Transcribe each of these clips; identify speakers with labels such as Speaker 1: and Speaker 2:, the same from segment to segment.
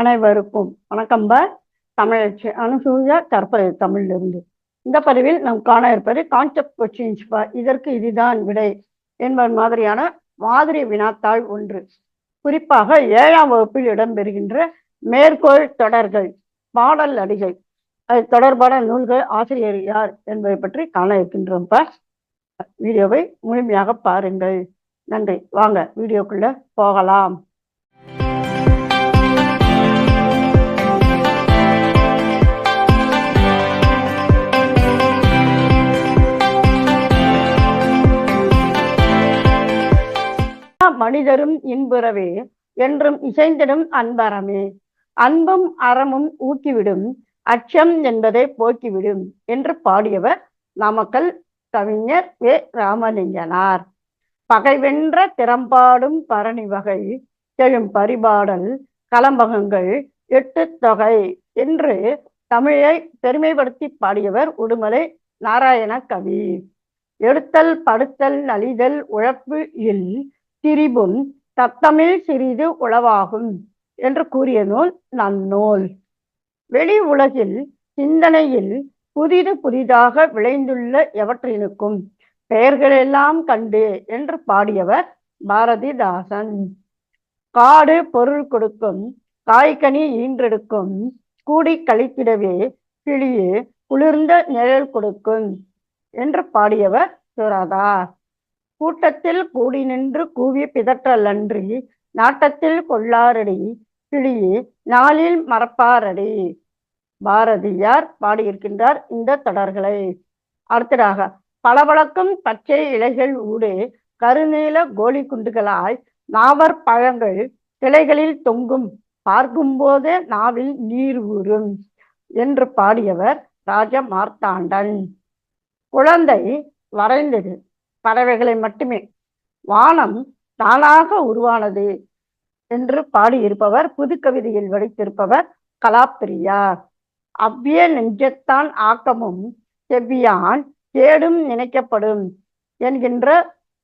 Speaker 1: அனைவருக்கும் வணக்கம்ப தமிழச்சி அனுசூயா தற்பது தமிழிலிருந்து இந்த பதிவில் நாம் காண இருப்பது கான்செப்ட் கொஸ்டின்ஸ் இதற்கு இதுதான் விடை என்பது மாதிரியான மாதிரி வினாத்தாள் ஒன்று குறிப்பாக ஏழாம் வகுப்பில் இடம்பெறுகின்ற மேற்கோள் தொடர்கள் பாடல் அடிகள் அது தொடர்பான நூல்கள் ஆசிரியர் யார் என்பதை பற்றி காண இருக்கின்றோம்ப்பா வீடியோவை முழுமையாக பாருங்கள் நன்றி வாங்க வீடியோக்குள்ள போகலாம் மனிதரும் இன்புறவே என்றும் இசைந்திடும் அன்பறமே அன்பும் அறமும் ஊக்கிவிடும் அச்சம் என்பதை போக்கிவிடும் என்று பாடியவர் நாமக்கல் கவிஞர் வே ராமலிங்கனார் பகைவென்ற திறம்பாடும் பரணி வகை எழும் பரிபாடல் கலம்பகங்கள் எட்டு தொகை என்று தமிழை பெருமைப்படுத்தி பாடியவர் உடுமலை நாராயண கவி எடுத்தல் படுத்தல் நலிதல் உழப்பு இல் திரிபும் தத்தமிழ் சிறிது உளவாகும் என்று கூறிய நூல் நன்னூல் வெளி உலகில் சிந்தனையில் புதிது புதிதாக விளைந்துள்ள எவற்றினுக்கும் பெயர்களெல்லாம் கண்டு என்று பாடியவர் பாரதிதாசன் காடு பொருள் கொடுக்கும் காய்கனி ஈன்றெடுக்கும் கூடி கழிப்பிடவே கிளியே குளிர்ந்த நிழல் கொடுக்கும் என்று பாடியவர் சுரதா கூட்டத்தில் கூடி நின்று கூவி பிதற்றலன்றி நாட்டத்தில் கொள்ளாரடி கிளியே நாளில் மறப்பாரடி பாரதியார் பாடியிருக்கின்றார் இந்த தொடர்களை அடுத்ததாக பளபளக்கும் பச்சை இலைகள் ஊடே கருநீல கோழி குண்டுகளாய் நாவர் பழங்கள் கிளைகளில் தொங்கும் பார்க்கும் போதே நாவில் நீர் ஊறும் என்று பாடியவர் ராஜ மார்த்தாண்டன் குழந்தை வரைந்தது பறவைகளை மட்டுமே வானம் தானாக உருவானது என்று பாடியிருப்பவர் புது கவிதையில் வடித்திருப்பவர் கலாப்பிரியா அவ்விய நெஞ்சத்தான் ஆக்கமும் செவ்வியான் கேடும் நினைக்கப்படும் என்கின்ற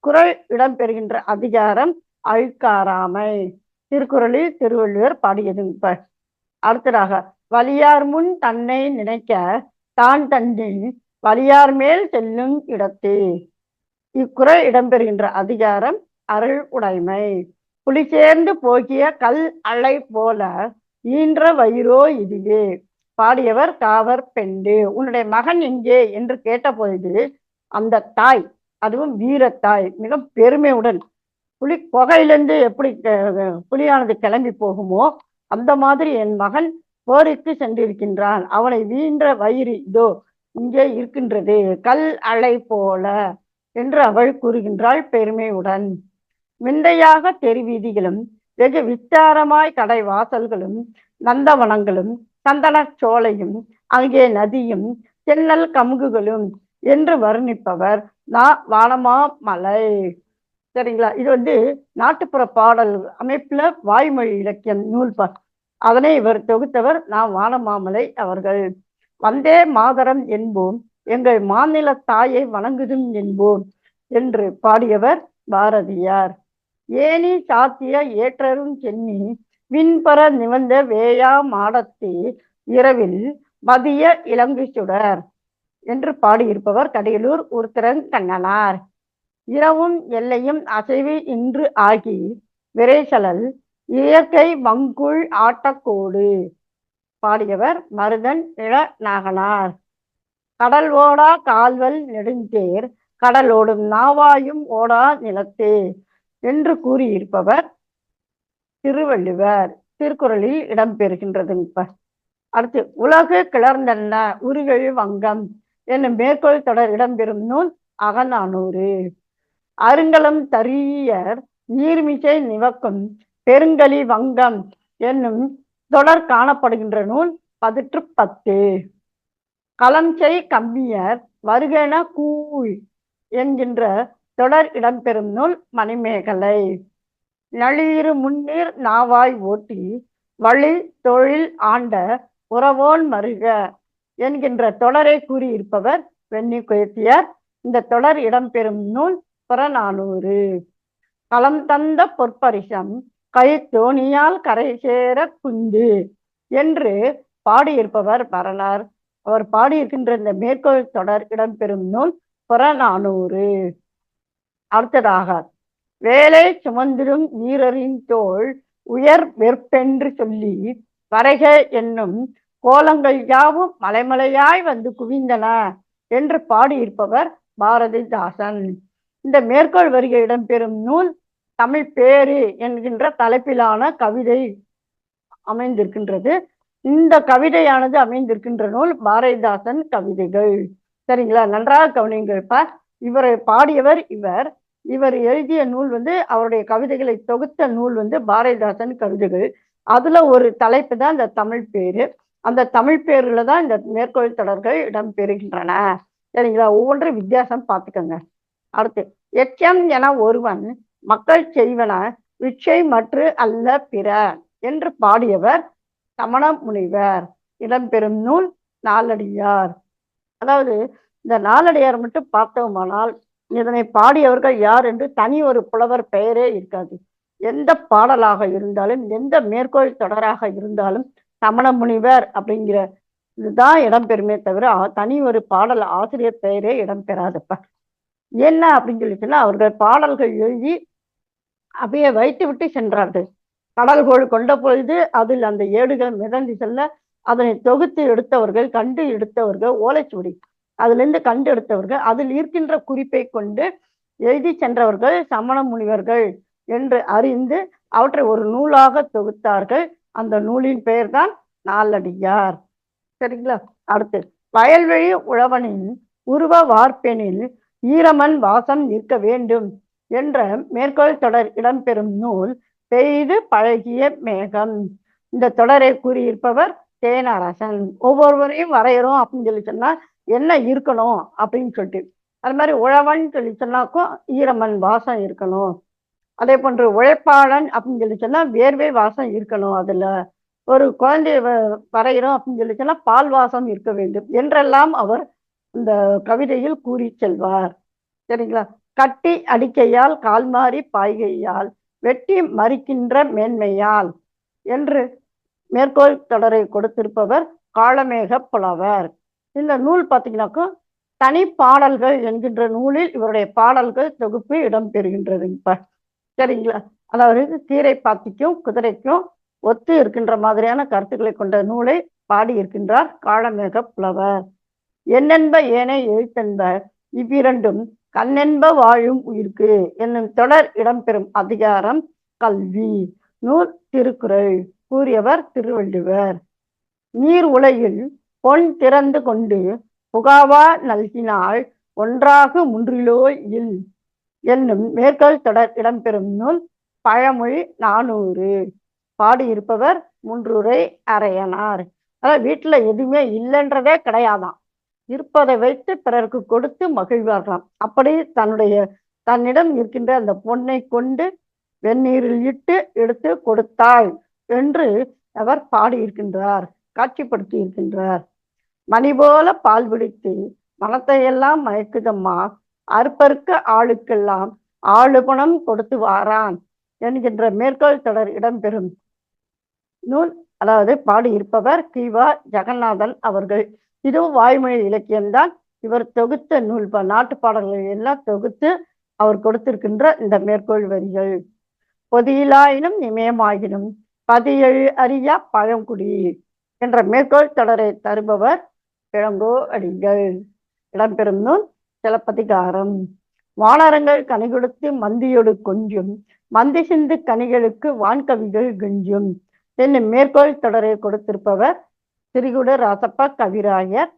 Speaker 1: குரல் இடம்பெறுகின்ற அதிகாரம் அழுக்காராமை திருக்குறளில் திருவள்ளுவர் பாடியது அடுத்ததாக வலியார் முன் தன்னை நினைக்க தான் தன்னின் வலியார் மேல் செல்லும் இடத்தே இக்குறை இடம்பெறுகின்ற அதிகாரம் அருள் உடைமை புலி சேர்ந்து போகிய கல் அலை போல ஈன்ற வயிறோ இதுவே பாடியவர் காவர் பெண்டு உன்னுடைய மகன் எங்கே என்று கேட்டபொழுது அந்த தாய் அதுவும் வீரத்தாய் மிக பெருமையுடன் புலி புகையிலேருந்து எப்படி புலியானது கிளம்பி போகுமோ அந்த மாதிரி என் மகன் போருக்கு சென்றிருக்கின்றான் அவனை வீன்ற வயிறு இதோ இங்கே இருக்கின்றது கல் அலை போல என்று அவள் கூறுகின்றாள் பெருமையுடன் விந்தையாக வீதிகளும் வெகு வித்தாரமாய் கடை வாசல்களும் நந்தவனங்களும் சந்தன சோலையும் அங்கே நதியும் தென்னல் கமுகுகளும் என்று வர்ணிப்பவர் நா வானமா மலை சரிங்களா இது வந்து நாட்டுப்புற பாடல் அமைப்புல வாய்மொழி இலக்கியம் நூல் பா அதனை இவர் தொகுத்தவர் நான் வானமாமலை அவர்கள் வந்தே மாதரம் என்போம் எங்கள் மாநில தாயை வணங்குதும் என்போம் என்று பாடியவர் பாரதியார் ஏனி சாத்திய ஏற்றரும் சென்னி விண்பர நிவந்த வேயா மாடத்தி இரவில் மதிய இலங்கை சுடர் என்று பாடியிருப்பவர் கடையலூர் உருத்திரன் கண்ணனார் இரவும் எல்லையும் அசைவு இன்று ஆகி விரைசலல் இயற்கை வங்குள் ஆட்டக்கோடு பாடியவர் மருதன் நாகனார் கடல் ஓடா கால்வல் நெடுஞ்சேர் கடலோடும் நாவாயும் ஓடா நிலத்தே என்று கூறியிருப்பவர் திருவள்ளுவர் திருக்குறளில் இடம்பெறுகின்றதுங்க அடுத்து உலகு கிளர்ந்தன்ன உருகழி வங்கம் என்னும் மேற்கோள் தொடர் இடம்பெறும் நூல் அகநானூறு அருங்கலம் தரியர் நீர்மிசை நிவக்கும் பெருங்கலி வங்கம் என்னும் தொடர் காணப்படுகின்ற நூல் பதிற்று பத்து கலஞ்சை கம்மியர் வருகென கூழ் என்கின்ற தொடர் இடம்பெறும் நூல் மணிமேகலை நளியிரு முன்னீர் நாவாய் ஓட்டி வழி தொழில் ஆண்ட உறவோன் மருக என்கின்ற தொடரை கூறியிருப்பவர் வெண்ணி குயத்தியர் இந்த தொடர் இடம்பெறும் நூல் புறநானூறு களம் தந்த பொற்பரிசம் கை தோணியால் கரை சேர குந்து என்று பாடியிருப்பவர் மரணர் அவர் பாடியிருக்கின்ற இந்த மேற்கோள் தொடர் இடம்பெறும் நூல் புறநானூறு அடுத்ததாக வேலை சுமந்திரும் வீரரின் தோல் உயர் வெற்பென்று சொல்லி வரைக என்னும் கோலங்கள் யாவும் மலைமலையாய் வந்து குவிந்தன என்று பாடியிருப்பவர் பாரதிதாசன் இந்த மேற்கோள் வருகை இடம்பெறும் நூல் தமிழ் பேரு என்கின்ற தலைப்பிலான கவிதை அமைந்திருக்கின்றது இந்த கவிதையானது அமைந்திருக்கின்ற நூல் பாரதிதாசன் கவிதைகள் சரிங்களா நன்றாக கவனிங்கள் இவரை பாடியவர் இவர் இவர் எழுதிய நூல் வந்து அவருடைய கவிதைகளை தொகுத்த நூல் வந்து பாரதிதாசன் கவிதைகள் அதுல ஒரு தலைப்பு தான் இந்த தமிழ் பேரு அந்த தமிழ் பேர்ல தான் இந்த மேற்கோள் தொடர்கள் இடம்பெறுகின்றன சரிங்களா ஒவ்வொன்றும் வித்தியாசம் பார்த்துக்கோங்க அடுத்து எச்சம் என ஒருவன் மக்கள் செய்வன விச்சை மற்ற அல்ல பிற என்று பாடியவர் சமண முனிவர் இடம்பெறும் நூல் நாலடியார் அதாவது இந்த நாலடியார் மட்டும் பார்த்தோமானால் இதனை பாடியவர்கள் யார் என்று தனி ஒரு புலவர் பெயரே இருக்காது எந்த பாடலாக இருந்தாலும் எந்த மேற்கோள் தொடராக இருந்தாலும் சமண முனிவர் அப்படிங்கிற இதுதான் இடம்பெறுமே தவிர தனி ஒரு பாடல் ஆசிரியர் பெயரே இடம்பெறாதப்ப என்ன அப்படின்னு சொல்லி சொன்னா அவர்கள் பாடல்கள் எழுதி அப்படியே வைத்து விட்டு சென்றார்கள் கடல்கோள் கொண்ட பொழுது அதில் அந்த ஏடுகள் மிதந்து செல்ல அதனை தொகுத்து எடுத்தவர்கள் கண்டு எடுத்தவர்கள் ஓலைச்சுவடி அதிலிருந்து கண்டு எடுத்தவர்கள் அதில் இருக்கின்ற குறிப்பை கொண்டு எழுதி சென்றவர்கள் சமண முனிவர்கள் என்று அறிந்து அவற்றை ஒரு நூலாக தொகுத்தார்கள் அந்த நூலின் பெயர்தான் நாலடியார் சரிங்களா அடுத்து வயல்வெளி உழவனின் உருவ வார்ப்பெனில் ஈரமன் வாசம் இருக்க வேண்டும் என்ற மேற்கோள் தொடர் இடம்பெறும் நூல் பெய்து பழகிய மேகம் இந்த தொடரை கூறியிருப்பவர் தேனரசன் ஒவ்வொருவரையும் வரைகிறோம் அப்படின்னு சொல்லி சொன்னா என்ன இருக்கணும் அப்படின்னு சொல்லிட்டு அது மாதிரி உழவன் சொல்லி சொன்னாக்கும் ஈரமன் வாசம் இருக்கணும் அதே போன்று உழைப்பாளன் அப்படின்னு சொல்லி சொன்னா வேர்வை வாசம் இருக்கணும் அதுல ஒரு குழந்தைய வரைகிறோம் அப்படின்னு சொல்லி சொன்னா பால் வாசம் இருக்க வேண்டும் என்றெல்லாம் அவர் இந்த கவிதையில் கூறி செல்வார் சரிங்களா கட்டி அடிக்கையால் கால் மாறி பாய்கையால் வெட்டி மறிக்கின்ற மேன்மையால் என்று மேற்கோள் தொடரை கொடுத்திருப்பவர் காலமேக புலவர் இந்த நூல் பார்த்தீங்கன்னாக்கா தனி பாடல்கள் என்கின்ற நூலில் இவருடைய பாடல்கள் தொகுப்பு இடம்பெறுகின்றது இப்போ சரிங்களா அதாவது தீரை பாத்திக்கும் குதிரைக்கும் ஒத்து இருக்கின்ற மாதிரியான கருத்துக்களை கொண்ட நூலை பாடி இருக்கின்றார் காலமேக புலவர் என்னென்ப ஏனை எழுத்தென்ப இவ்விரண்டும் கண்ணென்ப வாழும் உயிர்க்கு என்னும் தொடர் இடம்பெறும் அதிகாரம் கல்வி நூல் திருக்குறள் கூறியவர் திருவள்ளுவர் நீர் உலகில் பொன் திறந்து கொண்டு புகாவா நல்கினால் ஒன்றாக முன்றிலோ இல் என்னும் மேற்கோள் தொடர் இடம்பெறும் நூல் பழமொழி நானூறு பாடியிருப்பவர் முன்றுரை அறையனார் அதாவது வீட்டுல எதுவுமே இல்லைன்றதே கிடையாதான் இருப்பதை வைத்து பிறருக்கு கொடுத்து மகிழ்வார்களாம் அப்படி தன்னுடைய தன்னிடம் இருக்கின்ற அந்த பொண்ணை கொண்டு வெந்நீரில் இட்டு எடுத்து கொடுத்தாள் என்று அவர் பாடியிருக்கின்றார் காட்சிப்படுத்தி இருக்கின்றார் மணி போல பால் பிடித்து மனத்தையெல்லாம் மயக்குதம்மா அற்பருக்க ஆளுக்கெல்லாம் ஆளுபணம் கொடுத்து வாரான் என்கின்ற மேற்கோள் தொடர் இடம்பெறும் நூல் அதாவது பாடியிருப்பவர் கிவா ஜெகநாதன் அவர்கள் இதுவும் வாய்மொழி இலக்கியம்தான் இவர் தொகுத்த நூல் நாட்டு பாடல்கள் எல்லாம் தொகுத்து அவர் கொடுத்திருக்கின்ற இந்த மேற்கோள் வரிகள் பொதியிலாயினும் இமயமாயினும் பதியல் அறியா பழங்குடி என்ற மேற்கோள் தொடரை தருபவர் இளங்கோ அடிகள் இடம்பெறும் நூல் சிலப்பதிகாரம் வானரங்கள் கொடுத்து மந்தியோடு கொஞ்சும் மந்தி சிந்து கனிகளுக்கு வான்கவிகள் கெஞ்சும் என்னும் மேற்கோள் தொடரை கொடுத்திருப்பவர் திரிகுட ராசப்ப கவிராயர்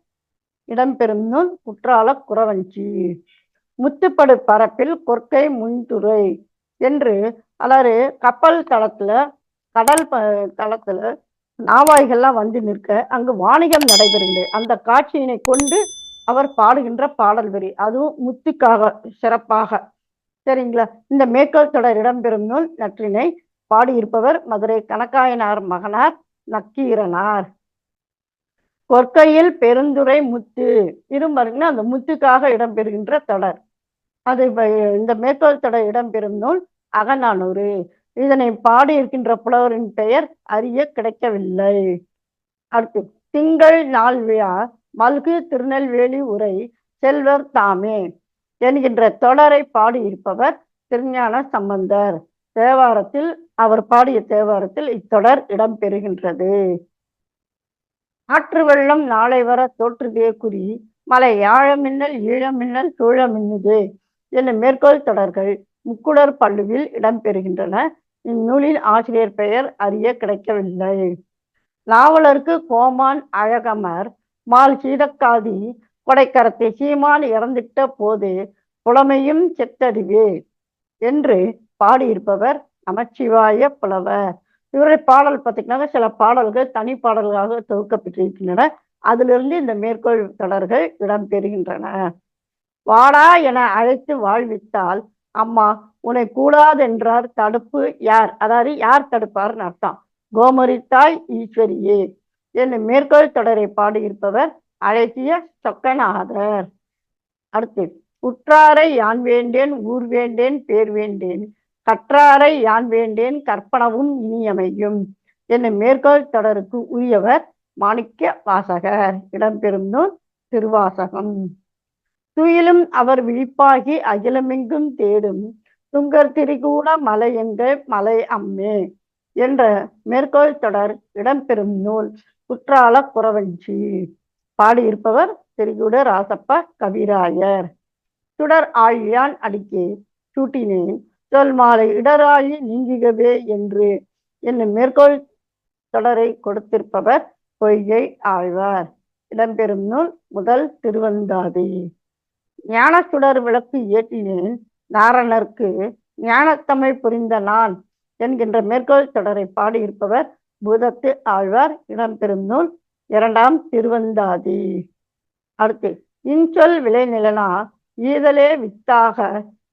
Speaker 1: இடம்பெறும் நூல் குற்றால குறவஞ்சி முத்துப்படு பரப்பில் கொற்கை முன்துறை என்று அதாவது கப்பல் தளத்துல கடல் தளத்துல நாவாய்கள்லாம் வந்து நிற்க அங்கு வாணிகம் நடைபெறுகிறது அந்த காட்சியினை கொண்டு அவர் பாடுகின்ற பாடல் வரி அதுவும் முத்துக்காக சிறப்பாக சரிங்களா இந்த மேற்கோள் தொடர் இடம்பெறும் நூல் நற்றினை பாடியிருப்பவர் மதுரை கணக்காயனார் மகனார் நக்கீரனார் கொற்கையில் பெருந்துரை முத்து இரும்பருக்குன்னா அந்த முத்துக்காக இடம்பெறுகின்ற தொடர் அது இந்த மேற்கோள் தொடர் இடம்பெறும் நூல் அகநானூறு இதனை பாடியிருக்கின்ற புலவரின் பெயர் அறிய கிடைக்கவில்லை அடுத்து திங்கள் நாள் விழா மல்கு திருநெல்வேலி உரை செல்வர் தாமே என்கின்ற தொடரை பாடியிருப்பவர் திருஞான சம்பந்தர் தேவாரத்தில் அவர் பாடிய தேவாரத்தில் இத்தொடர் இடம்பெறுகின்றது ஆற்று வெள்ளம் நாளை வர தோற்று குறி மலை ஈழ ஈழமின்னல் சூழ மின்னுது என மேற்கோள் தொடர்கள் முக்குடர் பள்ளுவில் இடம்பெறுகின்றன இந்நூலின் ஆசிரியர் பெயர் அறிய கிடைக்கவில்லை நாவலருக்கு கோமான் அழகமர் மால் சீதக்காதி கொடைக்கரத்தை சீமான் இறந்துட்ட போது புலமையும் செத்தறிவே என்று பாடியிருப்பவர் நமச்சிவாய புலவர் இவருடைய பாடல் பார்த்தீங்கன்னா சில பாடல்கள் தனி பாடல்களாக தொகுக்கப்பட்டிருக்கின்றன அதிலிருந்து இந்த மேற்கோள் தொடர்கள் இடம்பெறுகின்றன வாடா என அழைத்து வாழ்வித்தால் அம்மா உன்னை கூடாதென்றார் தடுப்பு யார் அதாவது யார் தடுப்பார்னு அர்த்தம் கோமரி தாய் ஈஸ்வரியே என்று மேற்கோள் தொடரை பாடியிருப்பவர் அழகிய சொக்கநாதர் அடுத்து உற்றாரை யான் வேண்டேன் ஊர் வேண்டேன் பேர் வேண்டேன் கற்றாரை யான் வேண்டேன் கற்பனவும் இனியமையும் என்னும் மேற்கோள் தொடருக்கு உரியவர் மாணிக்க வாசகர் இடம்பெறும் நூல் திருவாசகம் துயிலும் அவர் விழிப்பாகி அகிலமெங்கும் தேடும் துங்கர் திரிகூட மலை என்ற மலை அம்மே என்ற மேற்கோள் தொடர் இடம்பெறும் நூல் குற்றால குறவஞ்சி பாடியிருப்பவர் திரிகூட ராசப்ப கவிராயர் சுடர் ஆழியான் அடிக்கே சூட்டினேன் சொல் மாலை இடராழி நீங்குகவே என்று என்னும் மேற்கோள் தொடரை கொடுத்திருப்பவர் பொய்கை ஆழ்வார் இடம்பெறும் நூல் முதல் திருவந்தாதி ஞான சுடர் விளக்கு இயற்றினேன் நாரணருக்கு ஞானத்தமிழ் புரிந்த நான் என்கின்ற மேற்கோள் தொடரை பாடியிருப்பவர் பூதத்து ஆழ்வார் இடம்பெறும் நூல் இரண்டாம் திருவந்தாதி அடுத்து இன்சொல் விளைநிலனா ஈதலே வித்தாக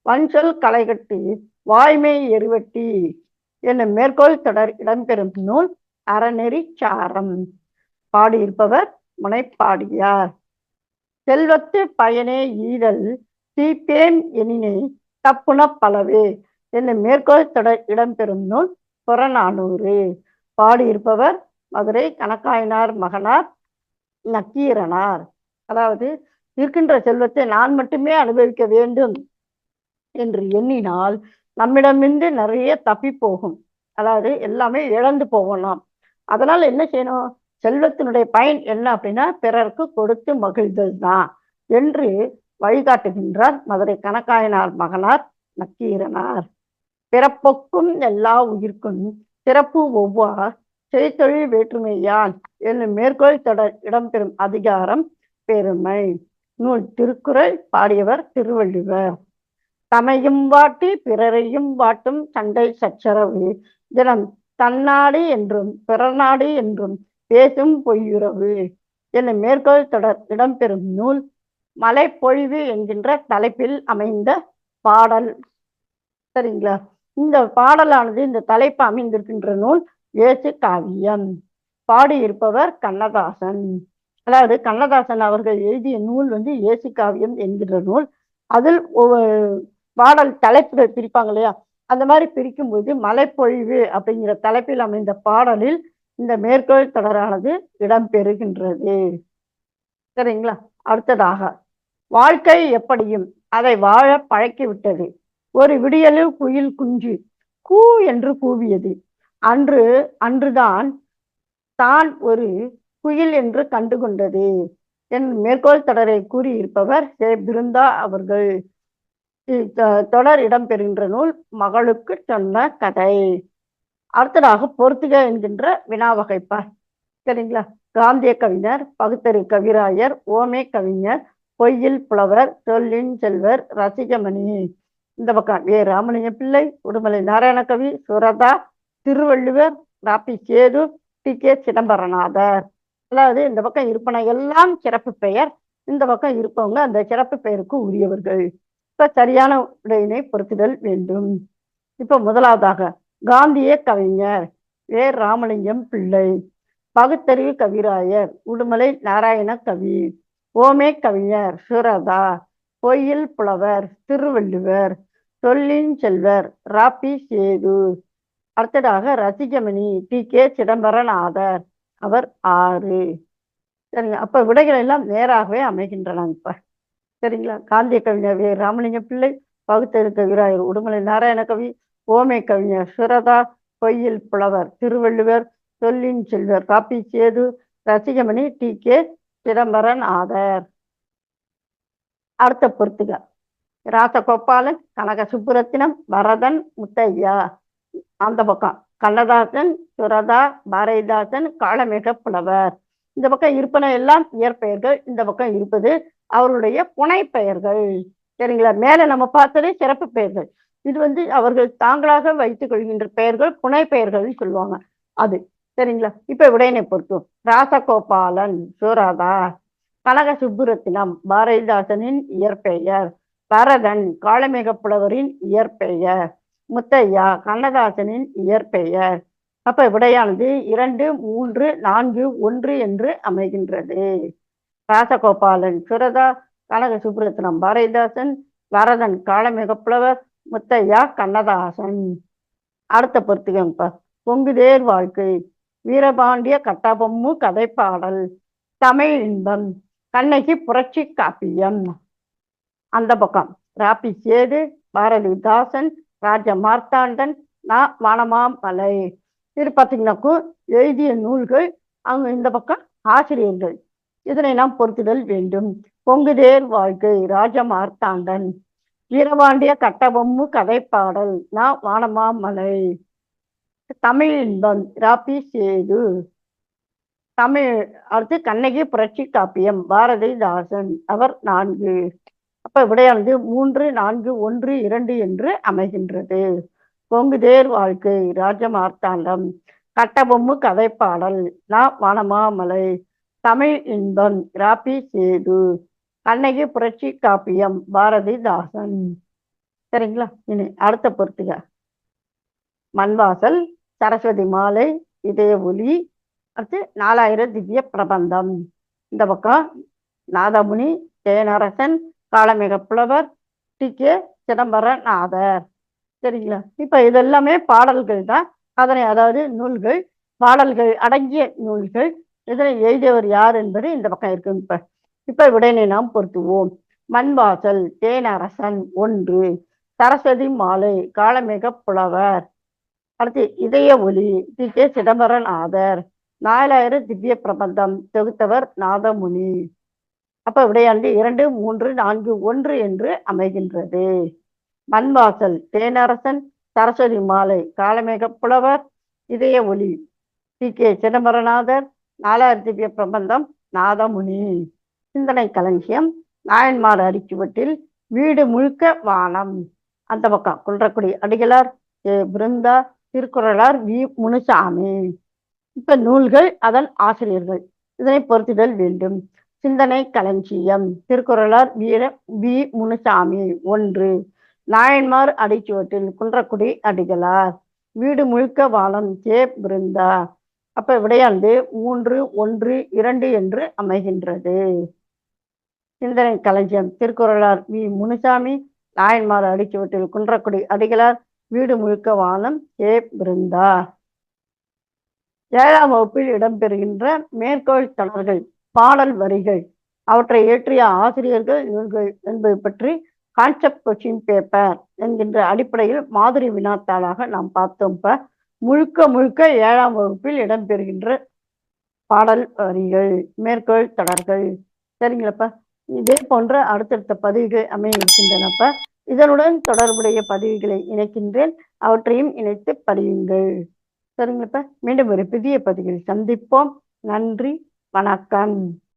Speaker 1: வஞ்சொல் களைகட்டி வாய்மை எருவட்டி என்னும் மேற்கோள் தொடர் இடம்பெறும் நூல் அறநெறி சாரம் பாடியிருப்பவர் முனைப்பாடியார் செல்வத்து பயனே ஈதல் தீப்பேன் எனினே தப்புன பலவே என்னும் மேற்கோள் தொடர் இடம்பெறும் நூல் புறநானூறு பாடியிருப்பவர் மதுரை கணக்காயினார் மகனார் நக்கீரனார் அதாவது இருக்கின்ற செல்வத்தை நான் மட்டுமே அனுபவிக்க வேண்டும் என்று எண்ணினால் நம்மிடமிருந்து நிறைய தப்பி போகும் அதாவது எல்லாமே இழந்து போவோம் நாம் அதனால என்ன செய்யணும் செல்வத்தினுடைய பயன் என்ன அப்படின்னா பிறருக்கு கொடுத்து மகிழ்தல் தான் என்று வழிகாட்டுகின்றார் மதுரை கணக்காயனார் மகனார் நக்கீரனார் பிறப்பொக்கும் எல்லா உயிர்க்கும் சிறப்பு ஒவ்வார் செய்தொழில் வேற்றுமையான் என்னும் மேற்கோள் தொடர் இடம்பெறும் அதிகாரம் பெருமை நூல் திருக்குறள் பாடியவர் திருவள்ளுவர் தமையும் வாட்டி பிறரையும் வாட்டும் சண்டை சச்சரவு தினம் தன்னாடி என்றும் பிறநாடு என்றும் பேசும் பொய்யுறவு என்னும் மேற்கோள் தொடர் இடம்பெறும் நூல் மலைப்பொழிவு என்கின்ற தலைப்பில் அமைந்த பாடல் சரிங்களா இந்த பாடலானது இந்த தலைப்பு அமைந்திருக்கின்ற நூல் ஏசு காவியம் பாடியிருப்பவர் கண்ணதாசன் அதாவது கண்ணதாசன் அவர்கள் எழுதிய நூல் வந்து ஏசு காவியம் என்கின்ற நூல் அதில் பாடல் தலைப்புகள் பிரிப்பாங்க இல்லையா அந்த மாதிரி பிரிக்கும்போது மலைப்பொழிவு அப்படிங்கிற தலைப்பில் அமைந்த பாடலில் இந்த மேற்கோள் தொடரானது இடம்பெறுகின்றது சரிங்களா அடுத்ததாக வாழ்க்கை எப்படியும் அதை வாழ பழக்கிவிட்டது ஒரு விடியலில் குயில் குஞ்சு கூ என்று கூவியது அன்று அன்றுதான் தான் ஒரு குயில் என்று கண்டுகொண்டது என் மேற்கோள் தொடரை கூறியிருப்பவர் ஜெய பிருந்தா அவர்கள் தொடர் இடம்பெறுகின்ற நூல் மகளுக்கு சொன்ன கதை அடுத்ததாக பொருத்துக என்கின்ற வினா வகைப்பார் சரிங்களா காந்திய கவிஞர் பகுத்தறிவு கவிராயர் ஓமே கவிஞர் பொய்யில் புலவர் சொல்லின் செல்வர் ரசிகமணி இந்த பக்கம் A Ramalinga Pillai Udumalai Narayanakavi Suratha Thiruvalluvar Rappi Sethu T K Chidambaranathar அதாவது இந்த பக்கம் இருப்பன எல்லாம் சிறப்பு பெயர் இந்த பக்கம் இருப்பவங்க அந்த சிறப்பு பெயருக்கு உரியவர்கள் இப்ப சரியான உடையினை பொறுத்துதல் வேண்டும் இப்ப முதலாவதாக காந்திய கவிஞர் ஏ ராமலிங்கம் பிள்ளை பகுத்தறிவு கவிராயர் உடுமலை நாராயண கவி ஓமே கவிஞர் சுரதா பொய்யில் புலவர் திருவள்ளுவர் சொல்லின் செல்வர் ராபி சேது அடுத்ததாக ரசிகமணி டி கே சிதம்பரநாதர் அவர் ஆறு சரிங்க அப்ப விடைகள் எல்லாம் நேராகவே அமைகின்றன இப்ப சரிங்களா காந்திய கவிஞர் வே ராமலிங்க பிள்ளை பகுத்தறி வீராயர் உடுமலை நாராயண கவி ஓமை கவிஞர் சுரதா பொய்யில் புலவர் திருவள்ளுவர் சொல்லின் செல்வர் காப்பி Sethu Rasikamani T K Chidambaranathar அடுத்த பொறுத்துக ராசகோபாலன் கனக சுப்புரத்தினம் பரதன் முத்தையா அந்த பக்கம் கண்ணதாசன் சுரதா பாரதிதாசன் காலமேக புலவர் இந்த பக்கம் இருப்பன எல்லாம் இயற்பெயர்கள் இந்த பக்கம் இருப்பது அவர்களுடைய புனை பெயர்கள் சரிங்களா மேல நம்ம பார்த்ததே சிறப்பு பெயர்கள் இது வந்து அவர்கள் தாங்களாக வைத்துக் கொள்கின்ற பெயர்கள் புனை பெயர்கள் சொல்லுவாங்க அது சரிங்களா இப்ப விடையினை பொறுத்தும் ராசகோபாலன் சூராதா கனக சுப்புரத்தினம் பாரதிதாசனின் இயற்பெயர் பரதன் காலமேக புலவரின் இயற்பெயர் முத்தையா கண்ணதாசனின் இயற்பெயர் அப்ப விடையானது இரண்டு மூன்று நான்கு ஒன்று என்று அமைகின்றது ராசகோபாலன் சுரதா கனக சுப்ரத்னம் பாரதிதாசன் வரதன் காலமிக புலவர் முத்தையா கண்ணதாசன் அடுத்த பொறுத்துக்கோங்கப்பா பொங்குதேர் வாழ்க்கை வீரபாண்டிய கட்டபொம்மு கதைப்பாடல் தமிழ் இன்பம் கண்ணகி புரட்சி காப்பியம் அந்த பக்கம் ராபி சேது பாரதிதாசன் ராஜ மார்த்தாண்டன் நான் வானமாமலை இது பார்த்தீங்கன்னாக்கும் எழுதிய நூல்கள் அவங்க இந்த பக்கம் ஆசிரியர்கள் இதனை நாம் பொறுத்திடல் வேண்டும் பொங்குதேர் வாழ்க்கை ராஜமார்த்தாண்டன் வீரபாண்டிய கட்டபொம்மு கதைப்பாடல் நா வானமாமலை தமிழ் இன்பம் ராபி சேது தமிழ் அடுத்து கண்ணகி புரட்சி காப்பியம் பாரதிதாசன் அவர் நான்கு அப்ப விடையானது மூன்று நான்கு ஒன்று இரண்டு என்று அமைகின்றது பொங்குதேர் வாழ்க்கை ராஜமார்த்தாண்டம் கட்டபொம்மு கதைப்பாடல் நா வானமாமலை தமிழ் இன்பம் ராபி சேது கண்ணகி புரட்சி காப்பியம் பாரதிதாசன் சரிங்களா இனி அடுத்த பொறுத்துக மண்வாசல் சரஸ்வதி மாலை இதய ஒலி அடுத்து நாலாயிரம் திவ்ய பிரபந்தம் இந்த பக்கம் நாதமுனி ஜெயநரசன் காலமிக புலவர் டி கே சிதம்பரநாதர் சரிங்களா இப்போ இதெல்லாமே பாடல்கள் தான் அதனை அதாவது நூல்கள் பாடல்கள் அடங்கிய நூல்கள் இதனை எழுதியவர் யார் என்பது இந்த பக்கம் இருக்கு இப்ப இப்ப உடனே நாம் பொருத்துவோம் மண்வாசல் தேனரசன் ஒன்று சரஸ்வதி மாலை காலமேக புலவர் அடுத்து இதய ஒலி தி கே சிதம்பரன் ஆதர் நாலாயிரம் திவ்ய பிரபந்தம் தொகுத்தவர் நாதமுனி அப்ப விடையாண்டு இரண்டு மூன்று நான்கு ஒன்று என்று அமைகின்றது மண்வாசல் தேனரசன் சரஸ்வதி மாலை காலமேக புலவர் இதய ஒலி டி கே சிதம்பரநாதர் நாலாயிரம் திவ்ய பிரபந்தம் நாதமுனி சிந்தனை களஞ்சியம் நாயன்மார் அரிச்சுவட்டில் வீடு முழுக்க வானம் அந்த பக்கம் குன்றக்குடி அடிகளார் பிருந்தா திருக்குறளார் வி முனுசாமி இப்ப நூல்கள் அதன் ஆசிரியர்கள் இதனை பொருத்திடல் வேண்டும் சிந்தனை களஞ்சியம் திருக்குறளார் வீர வி முனுசாமி ஒன்று நாயன்மார் அடிச்சுவட்டில் குன்றக்குடி அடிகளார் வீடு முழுக்க வானம் ஜே பிருந்தா அப்ப விடையானது மூன்று ஒன்று இரண்டு என்று அமைகின்றது சிந்தனை களஞ்சியம் திருக்குறளார் வி முனுசாமி நாயன்மார் அடிச்சுவட்டில் குன்றக்குடி அடிகளார் வீடு முழுக்க வானம் ஏ பிருந்தா ஏழாம் வகுப்பில் இடம்பெறுகின்ற மேற்கோள் தொடர்கள் பாடல் வரிகள் அவற்றை இயற்றிய ஆசிரியர்கள் நூல்கள் என்பது பற்றி கான்செப்ட் கொஸ்டின் பேப்பர் என்கின்ற அடிப்படையில் மாதிரி வினாத்தாளாக நாம் பார்த்தோம் இப்போ முழுக்க முழுக்க ஏழாம் வகுப்பில் இடம்பெறுகின்ற பாடல் வரிகள் மேற்கோள் தொடர்கள் சரிங்களப்பா இதே போன்ற அடுத்தடுத்த பதிவுகள் அமைய இருக்கின்றனப்ப இதனுடன் தொடர்புடைய பதிவுகளை இணைக்கின்றேன் அவற்றையும் இணைத்து பதியுங்கள் சரிங்களப்பா மீண்டும் ஒரு புதிய பதிவில் சந்திப்போம் நன்றி வணக்கம்